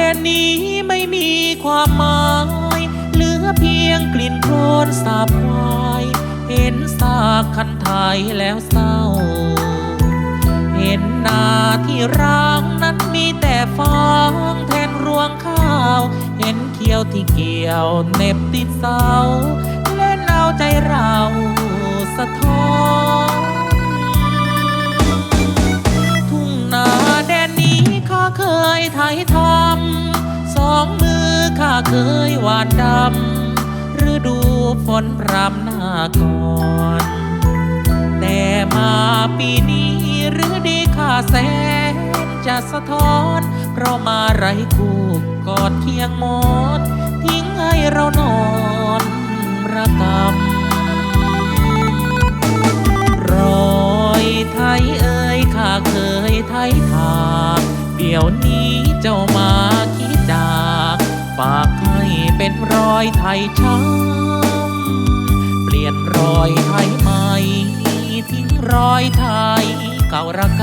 แดนนี้ไม่มีความหมาย เหลือเพียงกลิ่นโคลนสาบควาย เห็นซากคันไทยแล้วเศร้า เห็นนาที่ร้างนั้นมีแต่ฟางแทนรวงข้าว เห็นเขียวที่เกี่ยวเน็บติดเสาเล่นเอาใจเราสะท้อนทุ่งนาแดนนี้ข้าเคยไถทำสองมือ เคยหวานดำฤดูฝนพรำหน้าก่อน แต่มาปีนี้หรือดีข้าแสนจะสะท้อน เพราะมาไรคู่กอดเคียงหมอนทิ้งให้เรานอนระกำรอยไทยเอ่ยข้าเคยไทยทาง เดี๋ยวนี้เจ้ามา เป็นรอยไทยช้ำเปลี่ยนรอยไทยใหม่ทิ้งรอยไทยเก่าระก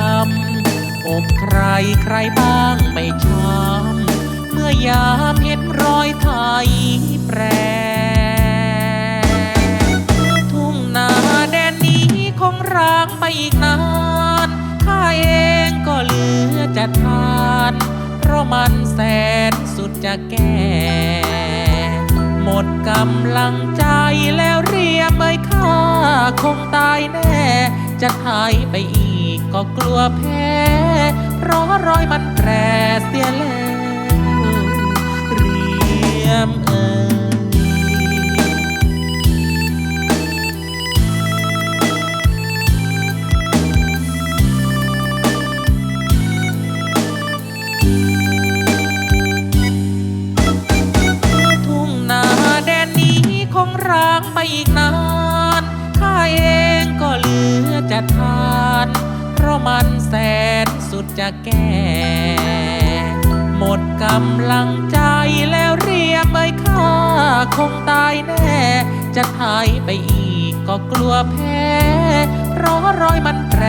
ำอกใครใครบ้างไม่ช้ำเมื่อยามเห็นรอยไทยแปร ทุ่งนาแดนนี้คงร้างไปอีกนานข้าเองก็เหลือจะทาน เพราะมันแสนสุดจะแก่ กำลังใจแล้วเรียกไปค่าคงตายแน่ จะหายไปอีกก็กลัวแพ้ เพราะรอยมันแปร มันแสนสุดจะแก่หมดกำลังใจแล้วเรียบไปค่าคงตายแน่ จะถ่ายไปอีกก็กลัวแพ้เพราะรอยมันแปร